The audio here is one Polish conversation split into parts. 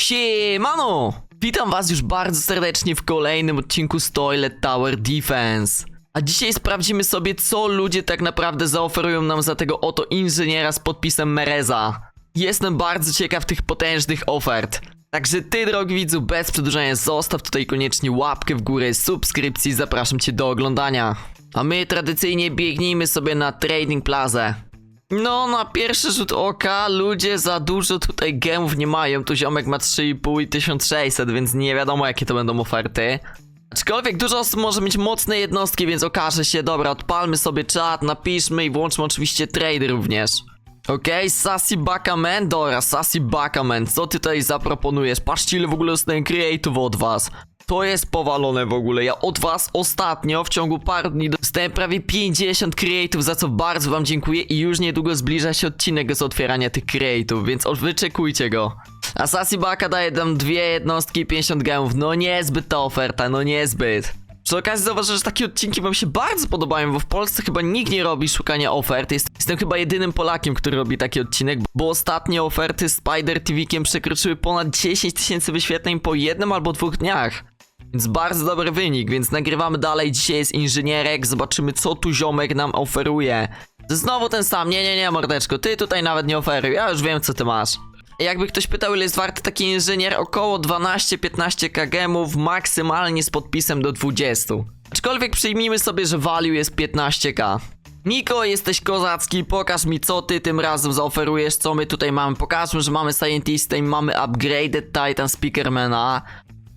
Siemano! Witam was już bardzo serdecznie w kolejnym odcinku z Toilet Tower Defense. A dzisiaj sprawdzimy sobie, co ludzie tak naprawdę zaoferują nam za tego oto inżyniera z podpisem Mereza. Jestem bardzo ciekaw tych potężnych ofert. Także ty, drogi widzu, bez przedłużania zostaw tutaj koniecznie łapkę w górę, subskrypcji, zapraszam cię do oglądania. A my tradycyjnie biegnijmy sobie na Trading Plaza. No, na pierwszy rzut oka ludzie za dużo tutaj gemów nie mają. Tu ziomek ma 3,5 i 1600, więc nie wiadomo jakie to będą oferty. Aczkolwiek dużo osób może mieć mocne jednostki, więc okaże się, dobra, odpalmy sobie czat, napiszmy i włączmy oczywiście trade również. Okej, Sassy Bakaman, dobra, Sassy Bakaman, co ty tutaj zaproponujesz? Patrzcie ile w ogóle dostałem creative od was. To jest powalone w ogóle. Ja od was ostatnio w ciągu paru dni dostałem prawie 50 creative, za co bardzo wam dziękuję i już niedługo zbliża się odcinek z otwierania tych creative, więc wyczekujcie go. A Sassy Baka daje tam dwie jednostki i 50 gemów. No niezbyt ta oferta, no niezbyt. Przy okazji zauważę, że takie odcinki wam się bardzo podobają, bo w Polsce chyba nikt nie robi szukania ofert. Jest, jestem chyba jedynym Polakiem, który robi taki odcinek, bo ostatnie oferty Spider TV'kiem przekroczyły ponad 10 tysięcy wyświetleń po jednym albo dwóch dniach. Więc bardzo dobry wynik, więc nagrywamy dalej. Dzisiaj jest inżynierek, zobaczymy co tu ziomek nam oferuje. Znowu ten sam, nie, nie, nie, mordeczko, ty tutaj nawet nie oferuj, ja już wiem co ty masz. Jakby ktoś pytał ile jest warty taki inżynier, około 12-15 kgemów, maksymalnie z podpisem do 20. Aczkolwiek przyjmijmy sobie, że value jest 15k. Niko, jesteś kozacki, pokaż mi co ty tym razem zaoferujesz, co my tutaj mamy. Pokażmy, że mamy Scientistę i mamy Upgraded Titan Speakermana.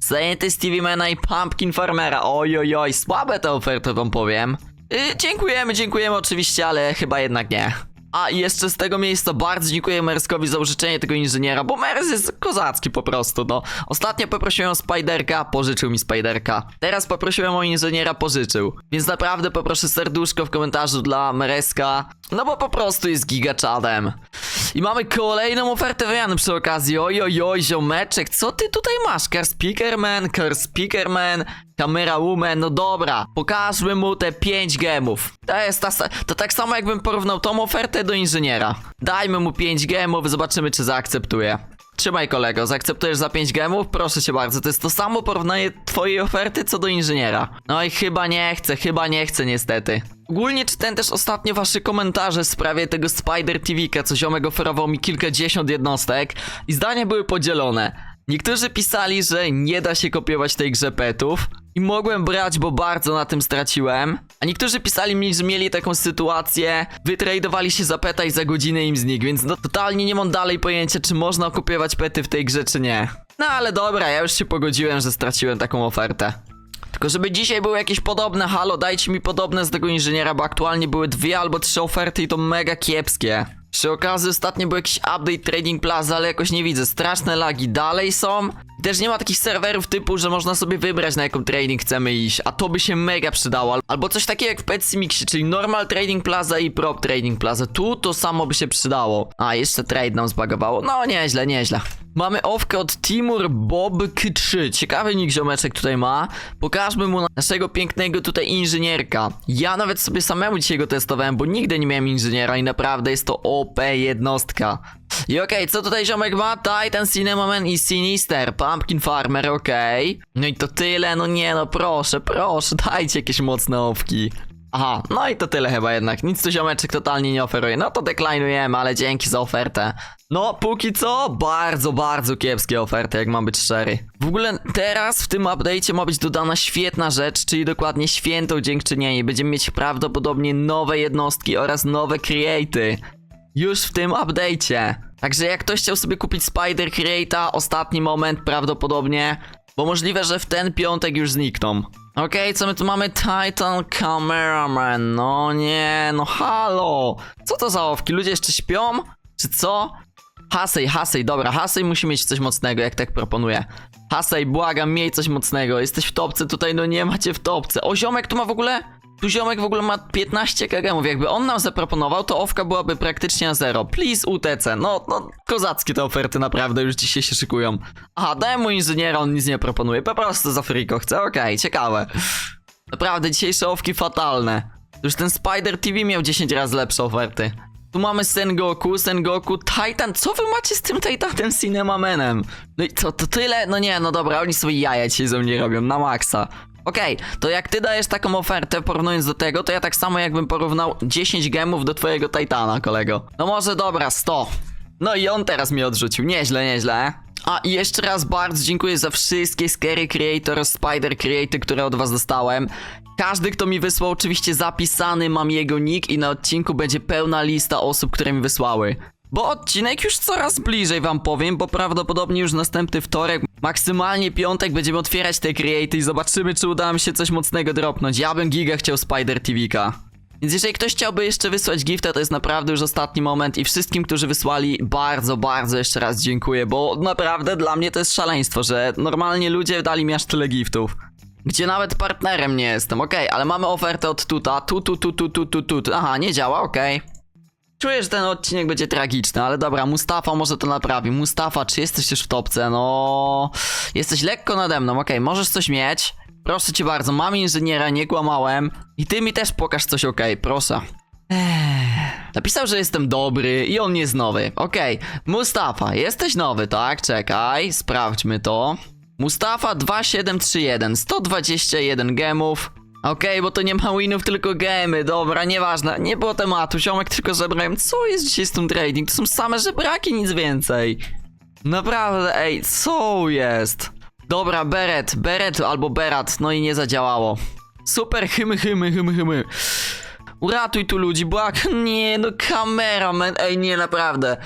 Scientist TV Mana i Pumpkin Farmera. Oj, oj, oj, słabe te oferty wam powiem. Yy, dziękujemy, dziękujemy oczywiście, ale chyba jednak nie. A jeszcze z tego miejsca bardzo dziękuję Merskowi za użyczenie tego inżyniera, bo Mers jest kozacki po prostu, no. Ostatnio poprosiłem o Spiderka, pożyczył mi Spiderka. Teraz poprosiłem o inżyniera, pożyczył. Więc naprawdę poproszę serduszko w komentarzu dla Mereska, no bo po prostu jest gigaczadem. I mamy kolejną ofertę wymiany przy okazji. Oj, oj, oj, ziomeczek, co ty tutaj masz? Car Speakerman, Car Speakerman, Camera Woman, no dobra. Pokażmy mu te 5 gemów. To jest ta, to tak samo jakbym porównał tą ofertę do inżyniera. Dajmy mu 5 gemów, zobaczymy czy zaakceptuje. Trzymaj kolego, zaakceptujesz za 5 gemów? Proszę cię bardzo, to jest to samo porównanie twojej oferty co do inżyniera. No i chyba nie chcę, chyba nie chcę niestety. Ogólnie czytałem też ostatnio wasze komentarze w sprawie tego Spider TV'ka, co ziomek oferował mi kilkadziesiąt jednostek i zdania były podzielone. Niektórzy pisali, że nie da się kopiować tej grze petów i mogłem brać, bo bardzo na tym straciłem. A niektórzy pisali mi, że mieli taką sytuację, wytradowali się za peta i za godzinę im znikł, więc no, totalnie nie mam dalej pojęcia, czy można kopiować pety w tej grze, czy nie. No ale dobra, ja już się pogodziłem, że straciłem taką ofertę. Tylko żeby dzisiaj były jakieś podobne, halo, dajcie mi podobne z tego inżyniera, bo aktualnie były dwie albo trzy oferty i to mega kiepskie. Przy okazji ostatnio był jakiś update Trading Plaza, ale jakoś nie widzę. Straszne lagi dalej są. Też nie ma takich serwerów typu, że można sobie wybrać na jaką trading chcemy iść, a to by się mega przydało. Albo coś takiego jak w Petsimixie, czyli Normal Trading Plaza i Prop Trading Plaza. Tu to samo by się przydało. A, jeszcze trade nam zbagowało. No, nieźle, nieźle. Mamy owkę od Timur Bob K3. Ciekawy nick ziomeczek tutaj ma. Pokażmy mu naszego pięknego tutaj inżynierka. Ja nawet sobie samemu dzisiaj go testowałem, bo nigdy nie miałem inżyniera i naprawdę jest to OP jednostka. I okej, co tutaj ziomek ma? Titan, Cinnamon i Sinister, Pumpkin Farmer, okej. No i to tyle, no nie no, proszę, proszę, dajcie jakieś mocne owki. Aha, no i to tyle chyba jednak. Nic tu ziomeczek totalnie nie oferuje. No to deklinujemy, ale dzięki za ofertę. No, póki co, bardzo, bardzo kiepskie oferty, jak mam być szczery. W ogóle teraz w tym update'cie ma być dodana świetna rzecz, czyli dokładnie święto dziękczynienie. Będziemy mieć prawdopodobnie nowe jednostki oraz nowe creaty. Już w tym update'cie. Także jak ktoś chciał sobie kupić Spider Create'a, ostatni moment prawdopodobnie, bo możliwe, że w ten piątek już znikną. Okej, co my tu mamy? Titan Cameraman. No nie, no halo. Co to za owki? Ludzie jeszcze śpią? Czy co? Hasej, Hasej, dobra, Hasej musi mieć coś mocnego, jak tak proponuję. Hasej, błagam, miej coś mocnego. Jesteś w topce tutaj, no nie macie w topce. O, ziomek tu ma w ogóle... Tu ziomek w ogóle ma 15 kg. Jakby on nam zaproponował, to owka byłaby praktycznie na zero. Please UTC. No, no, kozackie te oferty naprawdę już dzisiaj się szykują. Aha, dałem mu inżyniera, on nic nie proponuje. Po prostu za friko chce. Okej, ciekawe. Naprawdę, dzisiejsze owki fatalne. Już ten Spider TV miał 10 razy lepsze oferty. Tu mamy Sengoku, Sengoku, Titan. Co wy macie z tym Titanem Cinemamenem? No i co, to tyle? No nie, no dobra, oni sobie jaja dzisiaj ze mnie robią, na maksa. Okej, to jak ty dajesz taką ofertę porównując do tego, to ja tak samo jakbym porównał 10 gemów do twojego Titana, kolego. No może dobra, 100. No i on teraz mnie odrzucił, nieźle, nieźle. A i jeszcze raz bardzo dziękuję za wszystkie Scary Creator, Spider Creator, które od was dostałem. Każdy, kto mi wysłał, oczywiście zapisany mam jego nick i na odcinku będzie pełna lista osób, które mi wysłały. Bo odcinek już coraz bliżej wam powiem, bo prawdopodobnie już następny wtorek, maksymalnie piątek będziemy otwierać te creaty i zobaczymy, czy uda mi się coś mocnego dropnąć. Ja bym giga chciał Spider TV'ka. Więc jeżeli ktoś chciałby jeszcze wysłać gifta, to jest naprawdę już ostatni moment i wszystkim, którzy wysłali, bardzo, bardzo jeszcze raz dziękuję, bo naprawdę dla mnie to jest szaleństwo, że normalnie ludzie dali mi aż tyle giftów. Gdzie nawet partnerem nie jestem, okej, ale mamy ofertę od tuta, tu, tu, tu, tu, tu, tu, tu, aha, nie działa, okej. Czuję, że ten odcinek będzie tragiczny, ale dobra, Mustafa może to naprawi. Mustafa, czy jesteś już w topce? No, jesteś lekko nade mną, okej, możesz coś mieć. Proszę cię bardzo, mam inżyniera, nie kłamałem. I ty mi też pokaż coś, okej, proszę. Napisał, że jestem dobry i on jest nowy. Okej, Mustafa, jesteś nowy, tak? Czekaj, sprawdźmy to. Mustafa 2731, 121 gemów. Okej, bo to nie ma winów, tylko gemy. Dobra, nieważne. Nie było tematu. Ziomek tylko żebrałem. Co jest dzisiaj z tym trading? To są same żebraki, nic więcej. Naprawdę, ej, co jest? Dobra, beret, beret albo berat, no i nie zadziałało. Super, hymy, hymy, hymy, hymy. Uratuj tu ludzi, błag. Nie, no kameraman, ej, nie, naprawdę.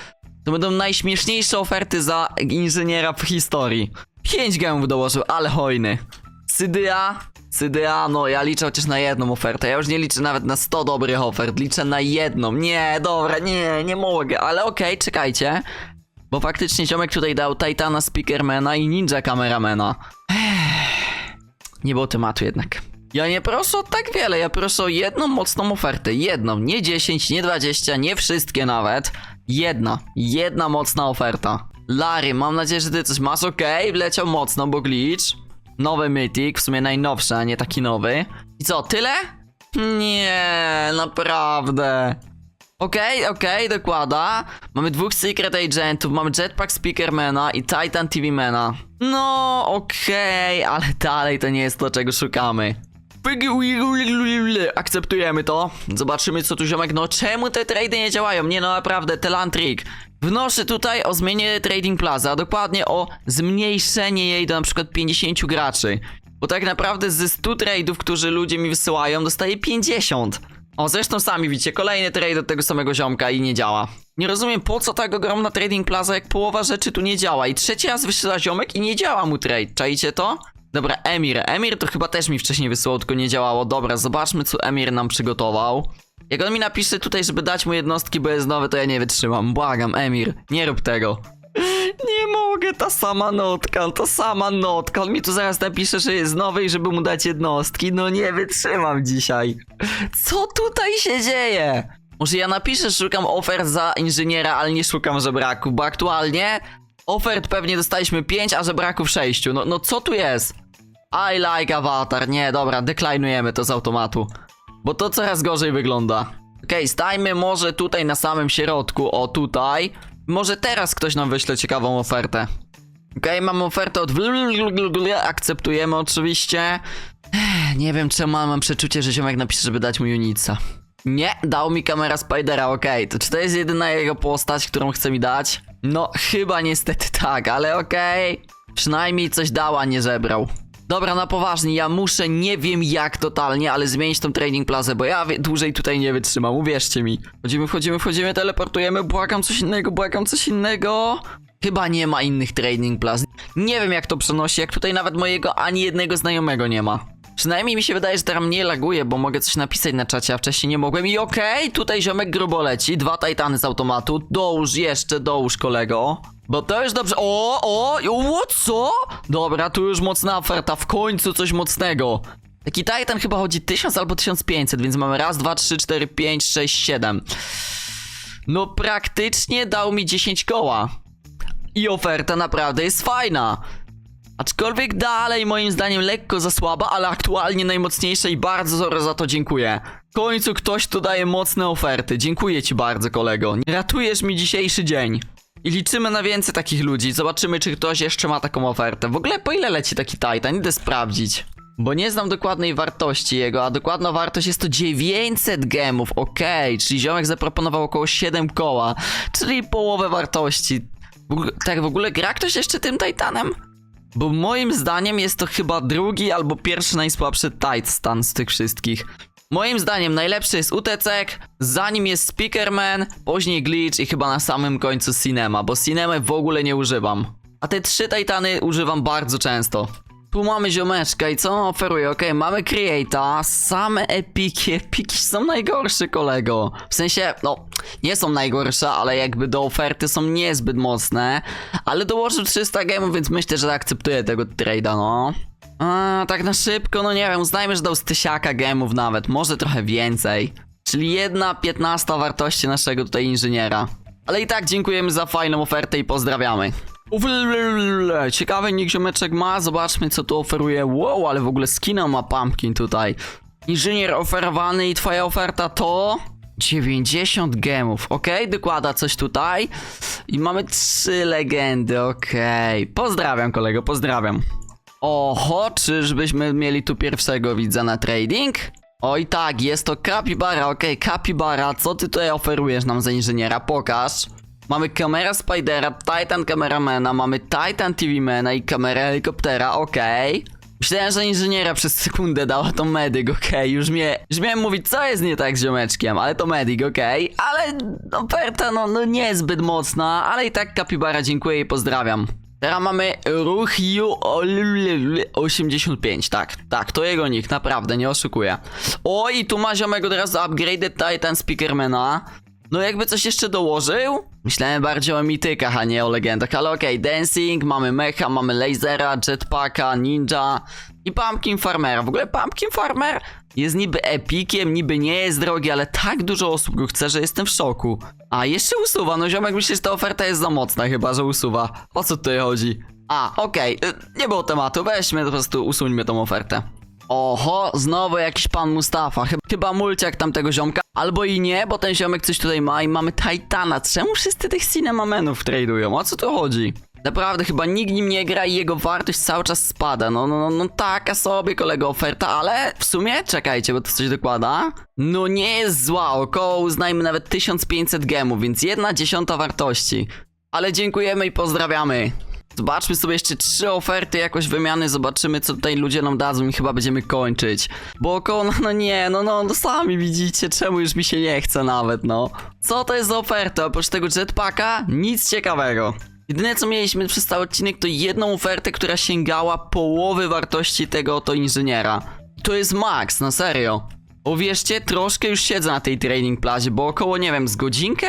To będą najśmieszniejsze oferty za inżyniera w historii. 5 gemów dołożył, ale hojny. Cydya, Cydya, no ja liczę chociaż na jedną ofertę. Ja już nie liczę nawet na 100 dobrych ofert, liczę na jedną. Nie, dobra, nie, nie mogę, ale okej, czekajcie. Bo faktycznie ziomek tutaj dał Titana Speakermana i Ninja Cameramana. Ech, Nie było tematu jednak. Ja nie proszę o tak wiele, ja proszę o jedną mocną ofertę. Jedną, nie 10, nie 20, nie wszystkie nawet. Jedna, jedna mocna oferta. Larry, mam nadzieję, że ty coś masz, okej, wleciał mocno, bo glitch. Nowy Mythic, w sumie najnowszy, a nie taki nowy. I co, tyle? Nie, naprawdę. Okej, okej, dokłada. Mamy dwóch Secret Agentów, mamy Jetpack Speakermana i Titan TV Mana. No, okej, ale dalej to nie jest to, czego szukamy. Akceptujemy to. Zobaczymy, co tu ziomek. No, czemu te trady nie działają? Nie, no naprawdę, Telantrik. Wnoszę tutaj o zmianie Trading Plaza, a dokładnie o zmniejszenie jej do na przykład 50 graczy. Bo tak naprawdę ze 100 trade'ów, którzy ludzie mi wysyłają, dostaję 50. O, zresztą sami widzicie, kolejny trade od tego samego ziomka i nie działa. Nie rozumiem, po co tak ogromna Trading Plaza, jak połowa rzeczy tu nie działa. I trzeci raz wysyła ziomek i nie działa mu trade. Czaicie to? Dobra, Emir. Emir to chyba też mi wcześniej wysłał, tylko nie działało. Dobra, zobaczmy, co Emir nam przygotował. Jak on mi napisze tutaj, żeby dać mu jednostki, bo jest nowy, to ja nie wytrzymam. Błagam, Emir, nie rób tego. Nie mogę, ta sama notka, ta sama notka. On mi tu zaraz napisze, że jest nowy i żeby mu dać jednostki. No nie wytrzymam dzisiaj. Co tutaj się dzieje? Może ja napiszę, szukam ofert za inżyniera, ale nie szukam żebraków, bo aktualnie ofert pewnie dostaliśmy 5, a żebraków 6. No, no co tu jest? I like avatar. Nie, dobra, deklinujemy to z automatu. Bo to coraz gorzej wygląda. Okej, stajmy może tutaj na samym środku, o tutaj. Może teraz ktoś nam wyśle ciekawą ofertę. Okej, mam ofertę od... Akceptujemy oczywiście. Nie wiem czemu, ale mam przeczucie, że ziomek napisze, żeby dać mu Unica. Nie, dał mi kamera Spidera, okej. To czy to jest jedyna jego postać, którą chce mi dać? No, chyba niestety tak, ale okej. Przynajmniej coś dał, a nie żebrał. Dobra, na poważnie, ja muszę, nie wiem jak totalnie, ale zmienić tą trading plazę, bo ja dłużej tutaj nie wytrzymam, uwierzcie mi. Wchodzimy, wchodzimy, wchodzimy, teleportujemy, błagam coś innego, błagam coś innego. Chyba nie ma innych trading plaz. Nie wiem jak to przenosi, jak tutaj nawet mojego ani jednego znajomego nie ma. Przynajmniej mi się wydaje, że teraz mnie laguje, bo mogę coś napisać na czacie, a wcześniej nie mogłem. I okej, tutaj ziomek grubo leci, dwa titany z automatu. Dołóż jeszcze, dołóż kolego. Bo to już dobrze. O, o, o, co? Dobra, tu już mocna oferta, w końcu coś mocnego. Taki Titan chyba chodzi 1000 albo 1500, więc mamy raz, dwa, trzy, cztery, pięć, sześć, siedem. No praktycznie dał mi 10 koła. I oferta naprawdę jest fajna. Aczkolwiek dalej moim zdaniem lekko za słaba, ale aktualnie najmocniejsza i bardzo za to dziękuję. W końcu ktoś tu daje mocne oferty. Dziękuję ci bardzo, kolego. Ratujesz mi dzisiejszy dzień. I liczymy na więcej takich ludzi. Zobaczymy, czy ktoś jeszcze ma taką ofertę. W ogóle po ile leci taki Titan? Idę sprawdzić. Bo nie znam dokładnej wartości jego, a dokładna wartość jest to 900 gemów, okej, czyli ziomek zaproponował około 7 koła, czyli połowę wartości. W tak w ogóle gra ktoś jeszcze tym Titanem? Bo moim zdaniem jest to chyba drugi albo pierwszy najsłabszy Titan z tych wszystkich. Moim zdaniem najlepszy jest UTCek, za nim jest Speakerman, później Glitch i chyba na samym końcu Cinema, bo Cinema w ogóle nie używam. A te trzy Titany używam bardzo często. Tu mamy ziomeczka i co on oferuje? Okej, mamy Creata, same epiki, epiki są najgorsze kolego. W sensie, no, nie są najgorsze, ale jakby do oferty są niezbyt mocne. Ale dołożył 300 gemów, więc myślę, że akceptuję tego trade'a, no. A, tak na szybko, no nie wiem, uznajmy, że dał z tysiaka gemów nawet, może trochę więcej. Czyli jedna piętnasta wartości naszego tutaj inżyniera. Ale i tak dziękujemy za fajną ofertę i pozdrawiamy. Uwlelelele, Ciekawy nick ziomeczek ma, zobaczmy co tu oferuje. Wow, ale w ogóle skina ma Pumpkin tutaj. Inżynier oferowany i twoja oferta to... 90 gemów, okej, dokłada coś tutaj. I mamy trzy legendy, okej. Pozdrawiam kolego, pozdrawiam. Oho, czyżbyśmy mieli tu pierwszego widza na trading? Oj tak, jest to Capybara, okej, Capybara, co ty tutaj oferujesz nam za inżyniera? Pokaż. Mamy kamera Spidera, Titan Cameramana, mamy Titan TV-mana i kamerę helikoptera, okej. Myślałem, że inżyniera przez sekundę dała to medyk, okej, już, mnie, już miałem mówić, co jest nie tak z ziomeczkiem, ale to medyk, okej, ale oferta, no, no niezbyt mocna, ale i tak Capybara dziękuję i pozdrawiam. Teraz mamy Ruchiu 85, tak, tak, to jego nick, naprawdę, nie oszukuję. O, i tu ma ziomek od razu Upgraded Titan Speakermana. No jakby coś jeszcze dołożył? Myślałem bardziej o mitykach, a nie o legendach, ale okej, Dancing, mamy Mecha, mamy Lasera, Jetpacka, Ninja i Pumpkin Farmera. W ogóle Pumpkin Farmer jest niby epikiem, niby nie jest drogi, ale tak dużo osób go chce, że jestem w szoku. A, jeszcze usuwa, no ziomek myślę, że ta oferta jest za mocna chyba, że usuwa. O co tutaj chodzi? A, okej, y, nie było tematu, weźmy po prostu, usuńmy tą ofertę. Oho, znowu jakiś pan Mustafa. Chyba, chyba mulciak tamtego ziomka. Albo i nie, bo ten ziomek coś tutaj ma i mamy Titana. Czemu wszyscy tych cinemamenów tradują? O co tu chodzi? Naprawdę, chyba nikt nim nie gra i jego wartość cały czas spada. No, no, no, no taka sobie kolego oferta, ale w sumie, czekajcie, bo to coś dokłada. No nie jest zła, około uznajmy nawet 1500 gemów, więc jedna dziesiąta wartości. Ale dziękujemy i pozdrawiamy. Zobaczmy sobie jeszcze trzy oferty jakoś wymiany, zobaczymy co tutaj ludzie nam dadzą i chyba będziemy kończyć. Bo około, no, no nie, no, no, no sami widzicie, czemu już mi się nie chce nawet, no. Co to jest za oferta? Oprócz tego jetpacka? Nic ciekawego. Jedyne co mieliśmy przez cały odcinek to jedną ofertę, która sięgała połowy wartości tego oto inżyniera. To jest max, na serio. Uwierzcie, troszkę już siedzę na tej training plazie, bo około, nie wiem, z godzinkę?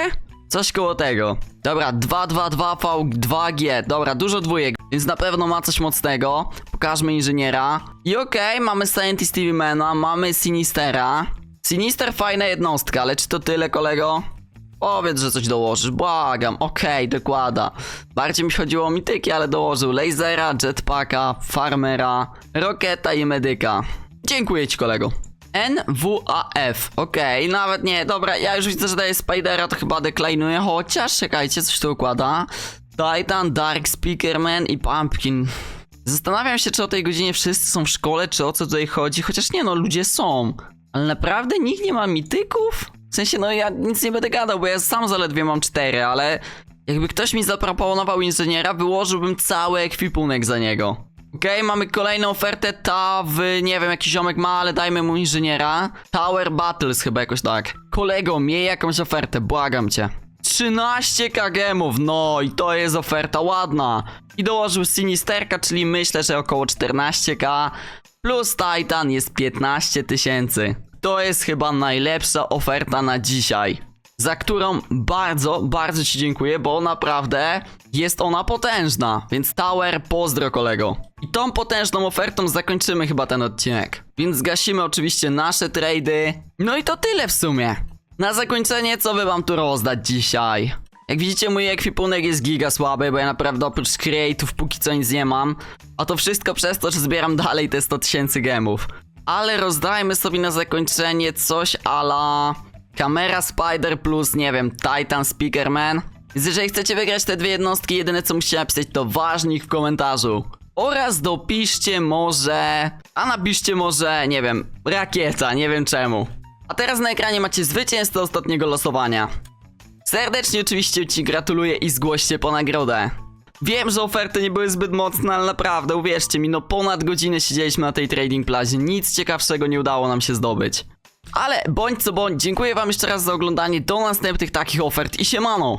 Coś koło tego. Dobra, 222V2G. Dobra, dużo dwójek, więc na pewno ma coś mocnego. Pokażmy inżyniera. I okej, mamy Scientist TV Mana, mamy Sinistera. Sinister fajna jednostka, ale czy to tyle, kolego? Powiedz, że coś dołożysz, błagam. Okej, dokłada. Bardziej mi chodziło o mityki, ale dołożył lasera, jetpacka, farmera, roketa i medyka. Dziękuję ci, kolego. NWAF, okej, nawet nie, dobra, ja już widzę, że daje Spidera, to chyba deklinuję, chociaż, czekajcie, coś tu układa. Titan, Dark, Speakerman i Pumpkin. Zastanawiam się, czy o tej godzinie wszyscy są w szkole, czy o co tutaj chodzi, chociaż nie no, ludzie są. Ale naprawdę nikt nie ma mityków? W sensie, no ja nic nie będę gadał, bo ja sam zaledwie mam cztery, ale jakby ktoś mi zaproponował inżyniera, wyłożyłbym cały ekwipunek za niego. Okej, mamy kolejną ofertę, ta w, nie wiem, jaki ziomek ma, ale dajmy mu inżyniera. Tower Battles chyba jakoś tak. Kolego, miej jakąś ofertę, błagam cię. 13 kagemów, no i to jest oferta ładna. I dołożył Sinisterka, czyli myślę, że około 14k. Plus Titan jest 15 tysięcy. To jest chyba najlepsza oferta na dzisiaj. Za którą bardzo, bardzo ci dziękuję, bo naprawdę jest ona potężna. Więc Tower, pozdro kolego. I tą potężną ofertą zakończymy chyba ten odcinek. Więc zgasimy oczywiście nasze trady. No i to tyle w sumie. Na zakończenie, co by wam tu rozdać dzisiaj? Jak widzicie, mój ekwipunek jest giga słaby, bo ja naprawdę oprócz create'ów póki co nic nie mam. A to wszystko przez to, że zbieram dalej te 100 tysięcy gemów. Ale rozdajmy sobie na zakończenie coś ala... Kamera Spider plus, nie wiem, Titan Speakerman. Więc jeżeli chcecie wygrać te dwie jednostki, jedyne co musicie napisać to ważnik w komentarzu. Oraz dopiszcie może... A napiszcie może, nie wiem, rakieta, nie wiem czemu. A teraz na ekranie macie zwycięzcę ostatniego losowania. Serdecznie oczywiście ci gratuluję i zgłoście po nagrodę. Wiem, że oferty nie były zbyt mocne, ale naprawdę, uwierzcie mi, no ponad godzinę siedzieliśmy na tej trading plazie, nic ciekawszego nie udało nam się zdobyć. Ale bądź co bądź, dziękuję wam jeszcze raz za oglądanie, do następnych takich ofert i siemano!